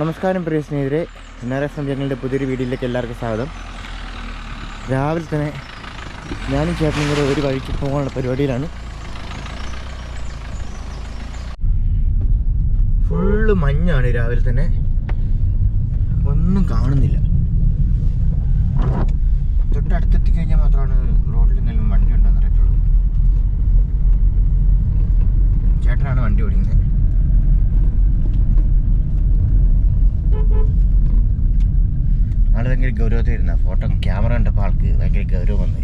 നമസ്കാരം പ്രിയ സ്നേഹിതരെ. N R ഞങ്ങളുടെ പുതിയൊരു വീഡിയോയിലേക്ക് എല്ലാവർക്കും സ്വാഗതം. രാവിലെ തന്നെ ഞാനും ചേട്ടനും കൂടെ ഒരു വഴിക്ക് പോകാനുള്ള പരിപാടിയിലാണ്. ഫുള്ള് മഞ്ഞാണ് രാവിലെ തന്നെ. ഒന്നും കാണുന്നില്ല. തൊട്ടടുത്തെത്തി കഴിഞ്ഞാൽ മാത്രമാണ് റോഡിൽ നിന്നും വണ്ടി ഉണ്ടെന്ന് അറിയത്തുള്ളൂ. ചേട്ടനാണ് വണ്ടി ഓടിക്കുന്നത്. ആൾ ഗൗരവത്തിൽ ഇരുന്ന ഫോട്ടോ ക്യാമറ കണ്ടപ്പോൾ ആൾക്ക് ഭയങ്കര ഗൗരവം വന്നേ.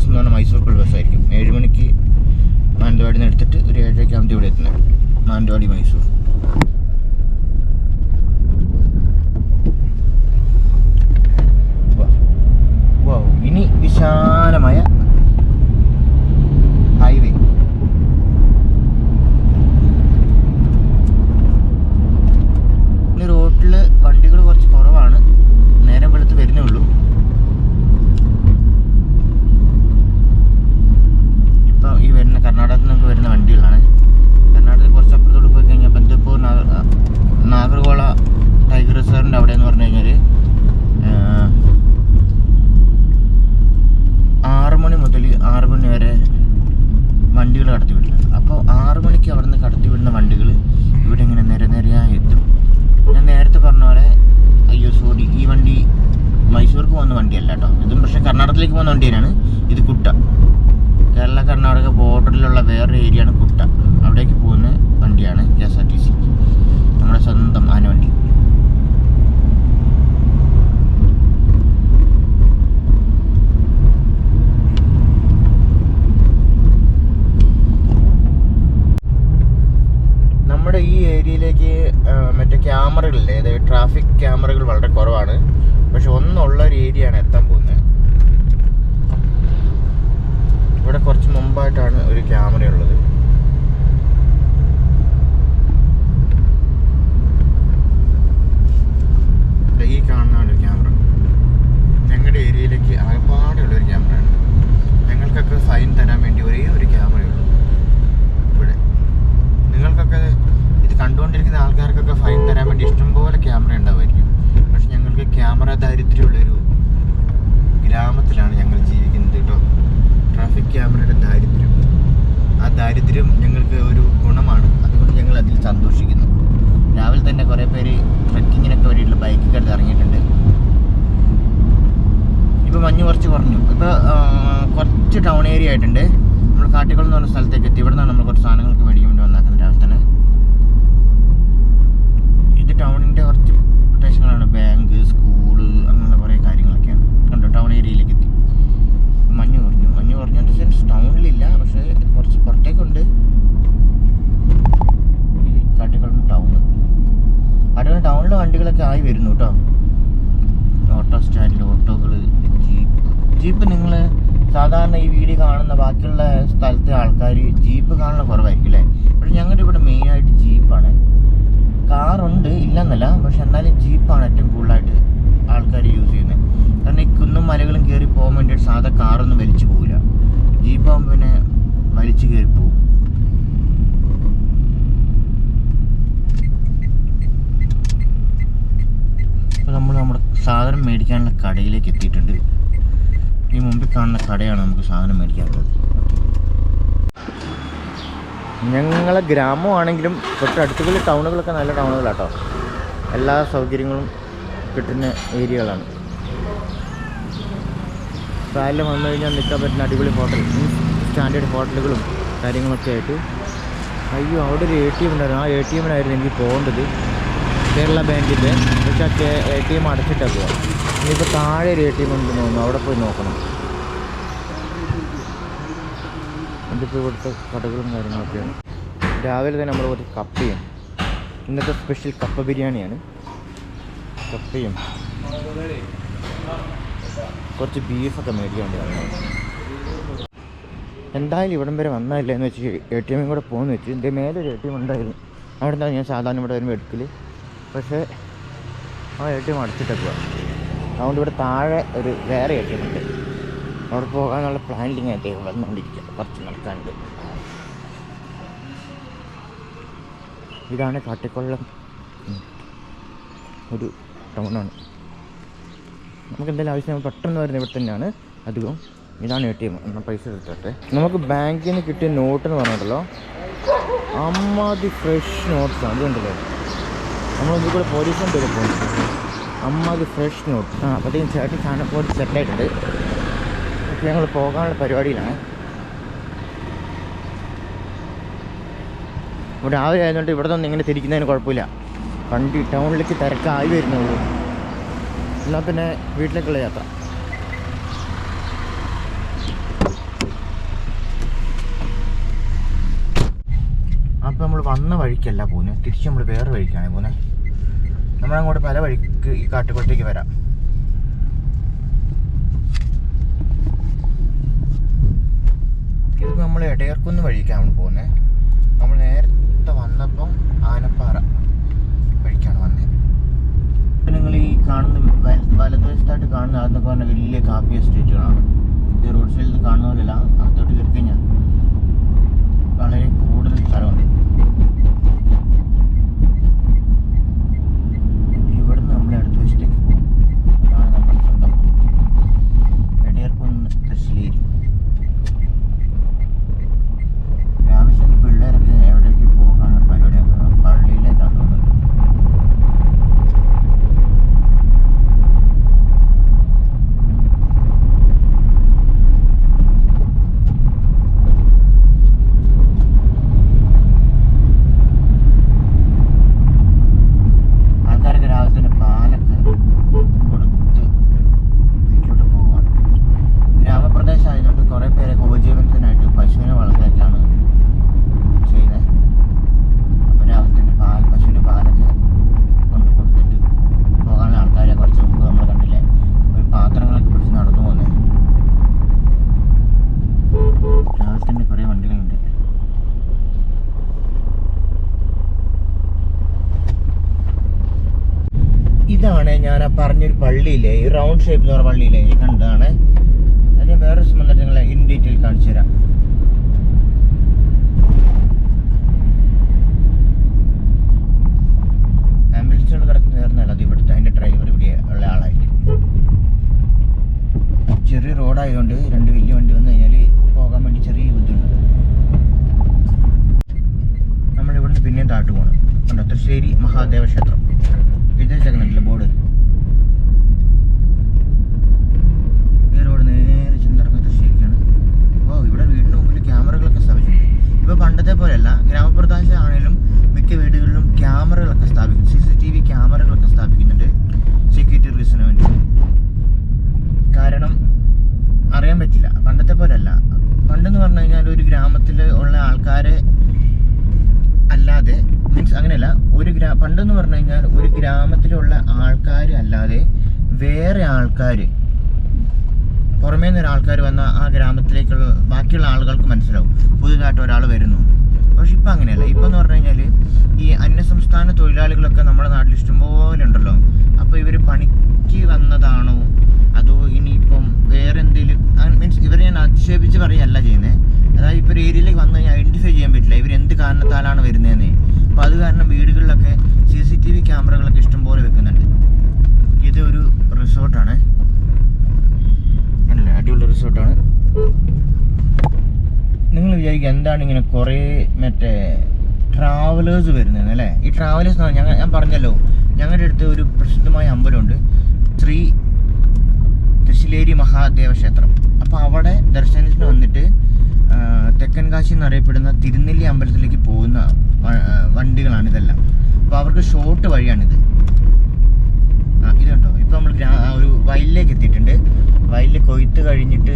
ബസ് എന്ന് പറഞ്ഞാൽ മൈസൂർ മൈസൂർക്കുള്ള ബസ്സായിരിക്കും ഏഴ് മണിക്ക് മാനന്തവാടിയിൽ നിന്ന് എടുത്തിട്ട് ഒരു ഏഴരയ്ക്കാകുമ്പോൾ ഇവിടെ എത്തുന്നത്. മാനന്തവാടി മൈസൂർ. മഹാരാഷ്ട്രയിലേക്ക് പോകുന്ന വണ്ടിയാണ്. ഇത് കുട്ട. കേരള കർണാടക ബോർഡറിലുള്ള വേറൊരു ഏരിയയാണ് കുട്ട. അവിടേക്ക് പോകുന്ന വണ്ടിയാണ് K S R T C നമ്മുടെ സ്വന്തം ആനവണ്ടി നമ്മുടെ ഈ ഏരിയയിലേക്ക് മറ്റേ ക്യാമറകളില്ലേ? അതായത് ട്രാഫിക് ക്യാമറകൾ വളരെ കുറവാണ്. പക്ഷെ ഒന്നുള്ള ഒരു ഏരിയയാണ് എത്താൻ പോകുന്നത്. ഇവിടെ കുറച്ച് മുമ്പായിട്ടാണ് ഒരു ക്യാമറ ഉള്ളത്. ഈ കാണുന്നതാണ് ഒരു ക്യാമറ. ഞങ്ങളുടെ ഏരിയയിലേക്ക് ആകപ്പാടെയുള്ള ഒരു ക്യാമറയാണ് ഞങ്ങൾക്കൊക്കെ ഫൈൻ തരാൻ വേണ്ടി ഒരേ ഒരു ക്യാമറയുള്ളൂ ഇവിടെ നിങ്ങൾക്കൊക്കെ ഇത് കണ്ടുകൊണ്ടിരിക്കുന്ന ആൾക്കാർക്കൊക്കെ ഫൈൻ തരാൻ വേണ്ടി ഇഷ്ടംപോലെ ക്യാമറ ഉണ്ടാവുമായിരിക്കും പക്ഷെ ഞങ്ങൾക്ക് ക്യാമറ ദാരിദ്ര്യമുള്ളൊരു ഗ്രാമത്തിലാണ് ഞങ്ങൾ ജീവിക്കുന്നത് കേട്ടോ ട്രാഫിക് ക്യാമറയുടെ ദാരിദ്ര്യം ആ ദാരിദ്ര്യം ഞങ്ങൾക്ക് ഒരു ഗുണമാണ് അതുകൊണ്ട് ഞങ്ങൾ അതിൽ സന്തോഷിക്കുന്നു രാവിലെ തന്നെ കുറേ പേര് ട്രക്കിങ്ങിനൊക്കെ വേണ്ടിയിട്ടുള്ള ബൈക്കൊക്കെ എടുത്ത് ഇറങ്ങിയിട്ടുണ്ട് ഇപ്പോൾ മഞ്ഞ് കുറച്ച് ഇപ്പോൾ കുറച്ച് ടൗൺ ഏരിയ ആയിട്ടുണ്ട്. നമ്മൾ കാട്ടിക്കുളം എന്ന് പറഞ്ഞ സ്ഥലത്തേക്ക് എത്തി. ഇവിടെ നിന്നാണ് നമ്മൾ കുറച്ച് സാധനങ്ങൾക്ക് മേടിക്കാൻ വേണ്ടി വന്നേക്കുന്നത് രാവിലെ തന്നെ ഇത് ടൗണിന്റെ കുറച്ച് പ്രദേശങ്ങളാണ്. ബാങ്ക് സ്കൂൾ അങ്ങനെയുള്ള കുറേ കാര്യങ്ങളൊക്കെയാണ്. കണ്ടോ? ടൗൺ ഏരിയയിലേക്ക് എത്തി. മഞ്ഞ് കുറഞ്ഞു. മഞ്ഞ് കുറഞ്ഞ സെൻസ് ടൗണിലില്ല പക്ഷേ കുറച്ച് പുറത്തേക്കുണ്ട്. ഈ കാട്ടിക്കുളം ടൗൺ കാട്ടിക്കുളം ടൗണിലെ വണ്ടികളൊക്കെ ആയി വരുന്നു കേട്ടോ. ഓട്ടോ സ്റ്റാൻഡിൽ ഓട്ടോകൾ ജീപ്പ് നിങ്ങൾ സാധാരണ ഈ വീഡിയോ കാണുന്ന ബാക്കിയുള്ള സ്ഥലത്തെ ആൾക്കാർ ജീപ്പ് കാണുന്ന കുറവായിരിക്കും അല്ലേ? പക്ഷെ ഞങ്ങളുടെ ഇവിടെ മെയിനായിട്ട് ജീപ്പാണ്. കാറുണ്ട് ഇല്ലെന്നല്ല പക്ഷെ എന്നാലും ജീപ്പാണ് ഏറ്റവും കൂടുതലായിട്ട് ആൾക്കാർ യൂസ് ചെയ്യുന്നത് കാരണം ഈ കുന്നും മലകളും കയറി പോകാൻ വേണ്ടിയിട്ട് സാധാ കാറൊന്നും വലിച്ചു പോകില്ല ജീപ്പാകുമ്പോൾ പിന്നെ വലിച്ചു കയറി പോകും നമ്മൾ നമ്മുടെ സാധനം മേടിക്കാനുള്ള കടയിലേക്ക് എത്തിയിട്ടുണ്ട്. ഈ മുമ്പിൽ കാണുന്ന കടയാണ് നമുക്ക് സാധനം മേടിക്കാനുള്ളത്. ഞങ്ങളെ ഗ്രാമമാണെങ്കിലും തൊട്ടടുത്തുള്ള ടൗണുകളൊക്കെ നല്ല ടൗണുകളാട്ടോ. എല്ലാ സൗകര്യങ്ങളും കിട്ടുന്ന ഏരിയകളാണ്. രാവിലെ വന്നു കഴിഞ്ഞാൽ നിൽക്കാൻ പറ്റുന്ന അടിപൊളി ഹോട്ടൽ. സ്റ്റാൻഡേർഡ് ഹോട്ടലുകളും കാര്യങ്ങളൊക്കെ ആയിട്ട്. അയ്യോ അവിടെ ഒരു എ ടി എം ഉണ്ടായിരുന്നു. ആ എ ടി എമ്മിനായിരുന്നു എനിക്ക് പോകേണ്ടത്. കേരള ബാങ്കിന്റെ. പക്ഷേ എ ടി എം അടച്ചിട്ടാണ് പോവാം. ഇനിയിപ്പോൾ താഴെ ഒരു എ ടി എം ഉണ്ടെന്ന് തോന്നുന്നു. അവിടെ പോയി നോക്കണം. ഇതിപ്പോൾ ഇവിടുത്തെ കടകളും കാര്യങ്ങളൊക്കെയാണ്. രാവിലെ തന്നെ നമ്മൾ കുറച്ച് കപ്പയും ഇന്നത്തെ സ്പെഷ്യൽ കപ്പ ബിരിയാണിയാണ്. കപ്പയും കുറച്ച് ബീഫൊക്കെ മേടിക്കാൻ വേണ്ടി എന്തായാലും ഇവിടം വരെ വന്നതല്ലേ എന്ന് വെച്ച് എ ടി എമ്മിൽ കൂടെ പോകുന്നു വെച്ച് എന്റെ മേലെ ഒരു എ ടി എം ഉണ്ടായിരുന്നു. അവിടെ നിന്നാണ് ഞാൻ സാധാരണ ഇവിടെ വരുമ്പോൾ എടുക്കൽ പക്ഷേ ആ എ ടി എം അടച്ചിട്ടേക്കുക അതുകൊണ്ട് ഇവിടെ താഴെ ഒരു വേറെ എ ടി എം ഉണ്ട്. അവിടെ പോകാനുള്ള പ്ലാനിങ് ആയിട്ട് വന്നുകൊണ്ടിരിക്കുക. കുറച്ച് നടക്കാനുണ്ട്. ഇതാണ് കാട്ടിക്കൊള്ളം. ഒരു ടൗണാണ്. നമുക്ക് എന്തെങ്കിലും ആവശ്യം പെട്ടെന്ന് വരുന്ന ഇവിടെ തന്നെയാണ്. അധികം ഇതാണ് എ ടി എം എന്നാൽ പൈസ എടുത്തോട്ടെ നമുക്ക് ബാങ്കിൽ നിന്ന് കിട്ടിയ നോട്ട് എന്ന് പറഞ്ഞിട്ടല്ലോ അമ്മാതി ഫ്രഷ് നോട്ട്സാണ് അതുകൊണ്ടല്ലേ നമ്മൾ ഇതിൽ കൂടെ പോലീസും തരും പോകുന്നു അമ്മാതി ഫ്രഷ് നോട്ട് ആ അപ്പോഴത്തേക്കും ചേട്ടൻ ചാണകപ്പോട് സെറ്റായിട്ടുണ്ട് അപ്പോൾ ഞങ്ങൾ പോകാനുള്ള പരിപാടിയിലാണ്. ഇവിടെ രാവിലെ ആയതുകൊണ്ട് ഇവിടെ നിന്ന് ഇങ്ങനെ തിരിക്കുന്നതിന് കുഴപ്പമില്ല. വണ്ടി ടൗണിലേക്ക് തിരക്കായി വരുന്നുള്ളൂ. എന്നാൽ പിന്നെ വീട്ടിലേക്കുള്ള യാത്ര. അപ്പോൾ നമ്മൾ വന്ന വഴിക്കല്ല പോകുന്നത് തിരിച്ച് നമ്മൾ വേറെ വഴിക്കാണ് പോകുന്നത് നമ്മളങ്ങോട്ട് പല വഴിക്ക് ഈ കാട്ടുകുളത്തേക്ക് വരാം. ഇത് നമ്മൾ ഇടയർക്കുന്ന് വഴിക്കാണ് പോകുന്നത് നമ്മൾ നേരത്തെ വന്നപ്പം ആനപ്പാറ വഴിക്കാണ് വന്നത് നിങ്ങൾ ഈ കാണുന്ന വല- വലതുവശത്തായിട്ട് കാണുന്ന അതെന്നൊക്കെ പറഞ്ഞ വലിയ കാപ്പി എസ്റ്റേറ്റുകളാണ്. ഇത് റോഡ് സൈഡിൽ കാണുന്ന പോലെയല്ല അകത്തോട്ട് കയറി കഴിഞ്ഞാൽ വളരെ കൂടുതൽ സ്ഥലമുണ്ട് ഇവിടുന്ന് നമ്മൾ അടുത്ത വശത്തേക്ക് പോകും അതാണ് നമ്മുടെ സ്വന്തം എടയർക്കുന്ന് തൃശ്ശേരി രാവിലെ പിള്ളേരൊക്കെ എവിടേക്ക് പോകാനുള്ള പരിപാടിയാണ് പള്ളിയിലേക്കാണ് തോന്നുന്നത് പറഞ്ഞൊരു പള്ളിയില്ലേ? ഈ റൗണ്ട് ഷേപ്പ് എന്ന് പറഞ്ഞ പള്ളിയില്ലേ? ഈ കണ്ടതാണ്. അത് ഞാൻ വേറെ സംബന്ധിച്ച് നിങ്ങളെ ഇൻ ഡീറ്റെയിൽ കാണിച്ചു തരാം. ആംബുലൻസുകൾ കിടക്കുന്ന വേറൊന്നല്ല അത് ഇവിടുത്തെ. അതിന്റെ ഡ്രൈവർ ഇവിടെ ഉള്ള ആളായിരിക്കും ചെറിയ റോഡായതുകൊണ്ട് രണ്ട് വലിയ വണ്ടി വന്നു കഴിഞ്ഞാൽ പോകാൻ വേണ്ടി ചെറിയ ബുദ്ധിമുട്ടുണ്ട് നമ്മൾ ഇവിടുന്ന് പിന്നെയും താട്ട് പോകണം കണ്ടോ? തൃശ്ശേരി മഹാദേവ ക്ഷേത്രം. എഴുതിച്ചേക്കുന്നുണ്ടല്ലോ ബോർഡ്. ഈ റോഡ് നേരെ ചെന്നിറങ്ങി തൃശ്ശേരിക്കാണ് ഓ ഇവിടെ വീടിന് മുമ്പിൽ ക്യാമറകളൊക്കെ സ്ഥാപിച്ചിട്ടുണ്ട്. ഇപ്പോൾ പണ്ടത്തെ പോലെയല്ല ഗ്രാമപ്രദേശമാണെങ്കിലും മിക്ക വീടുകളിലും ക്യാമറകളൊക്കെ സ്ഥാപിക്കും. സി സി ടി വി ക്യാമറകളൊക്കെ സ്ഥാപിക്കുന്നുണ്ട് സെക്യൂരിറ്റി റീസണിന് വേണ്ടി കാരണം അറിയാൻ പറ്റില്ല പണ്ടത്തെ പോലെയല്ല പണ്ടെന്ന് പറഞ്ഞു കഴിഞ്ഞാൽ ഒരു ഗ്രാമത്തിൽ ഉള്ള ആൾക്കാരെ അല്ലാതെ മീൻസ് അങ്ങനെയല്ല ഒരു ഗ്രാ പണ്ടെന്ന് പറഞ്ഞു കഴിഞ്ഞാൽ ഒരു ഗ്രാമത്തിലുള്ള ആൾക്കാർ അല്ലാതെ വേറെ ആൾക്കാർ പുറമേ നിന്ന് ഒരാൾക്കാർ വന്ന ആ ഗ്രാമത്തിലേക്കുള്ള ബാക്കിയുള്ള ആളുകൾക്ക് മനസ്സിലാവും. പുതുതായിട്ട് ഒരാൾ വരുന്നു. പക്ഷെ ഇപ്പം അങ്ങനെയല്ല. ഇപ്പം എന്ന് പറഞ്ഞു കഴിഞ്ഞാൽ ഈ അന്യസംസ്ഥാന തൊഴിലാളികളൊക്കെ നമ്മുടെ നാട്ടിൽ ഇഷ്ടംപോലെ ഉണ്ടല്ലോ. അപ്പോൾ ഇവർ പണിക്ക് വന്നതാണോ? അതോ ഇനിയിപ്പം വേറെ എന്തെങ്കിലും മീൻസ് ഇവരെ ഞാൻ അധിക്ഷേപിച്ച് പറയല്ല ചെയ്യുന്നത് അതായത് ഇപ്പോൾ ഒരു ഏരിയയിലേക്ക് വന്നു കഴിഞ്ഞാൽ ഐഡന്റിഫൈ ചെയ്യാൻ പറ്റില്ല. ഇവർ എന്ത് കാരണത്താലാണ് വരുന്നതെന്ന് അപ്പോൾ അത് കാരണം വീടുകളിലൊക്കെ സി സി ടി വി ക്യാമറകളൊക്കെ ഇഷ്ടംപോലെ വെക്കുന്നുണ്ട്. ഇത് ഒരു റിസോർട്ടാണ്. അല്ലേ അടിപൊളി റിസോർട്ടാണ്. നിങ്ങൾ വിചാരിക്കുക എന്താണ് ഇങ്ങനെ കുറേ മറ്റേ ട്രാവലേഴ്സ് വരുന്നത് അല്ലേ? ഈ ട്രാവലേഴ്സ് ഞങ്ങൾ ഞാൻ പറഞ്ഞല്ലോ ഞങ്ങളുടെ അടുത്ത് ഒരു പ്രസിദ്ധമായ അമ്പലമുണ്ട്. ശ്രീ തൃശ്ശിലേരി മഹാദേവ ക്ഷേത്രം അപ്പോൾ അവിടെ ദർശനത്തിന് വന്നിട്ട് തെക്കൻ കാശി എന്നറിയപ്പെടുന്ന തിരുനെല്ലി അമ്പലത്തിലേക്ക് പോകുന്ന വണ്ടികളാണ് ഇതെല്ലാം. അപ്പോൾ അവർക്ക് ഷോർട്ട് വഴിയാണിത്. ആ ഇത് ഇപ്പൊ നമ്മൾ ഒരു വയലിലേക്ക് എത്തിയിട്ടുണ്ട്. വയലിൽ കൊയ്ത്ത് കഴിഞ്ഞിട്ട്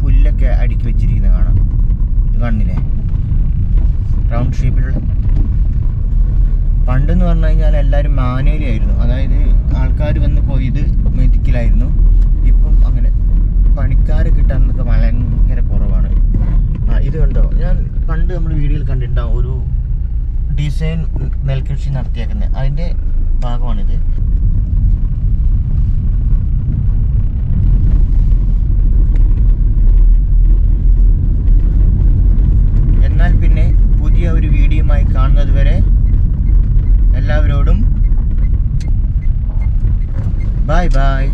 പുല്ലൊക്കെ അടുക്കി വെച്ചിരിക്കുന്നത് കാണാം. ഇത് കാണുന്നില്ലേ റൗണ്ട് ഷേപ്പിലുള്ള പണ്ടെന്ന് പറഞ്ഞു കഴിഞ്ഞാൽ എല്ലാവരും മാനുവലി ആയിരുന്നു. അതായത് ആൾക്കാർ വന്ന് കൊയ്ത് മെതിക്കലായിരുന്നു. ഇപ്പം അങ്ങനെ പണിക്കാരെ കിട്ടാനൊക്കെ ഭയങ്കര കുറവാണ്. ആ ഇത് കണ്ടോ? ഞാൻ പണ്ട് നമ്മൾ വീഡിയോയിൽ കണ്ടിട്ടുണ്ടാവും. ഒരു ഡിസൈൻ നെൽകൃഷി നടത്തിയേക്കുന്നത് അതിന്റെ ഭാഗമാണിത് എന്നാൽ പിന്നെ പുതിയ ഒരു വീഡിയോയുമായി കാണുന്നത് വരെ എല്ലാവരോടും ബൈ ബൈ.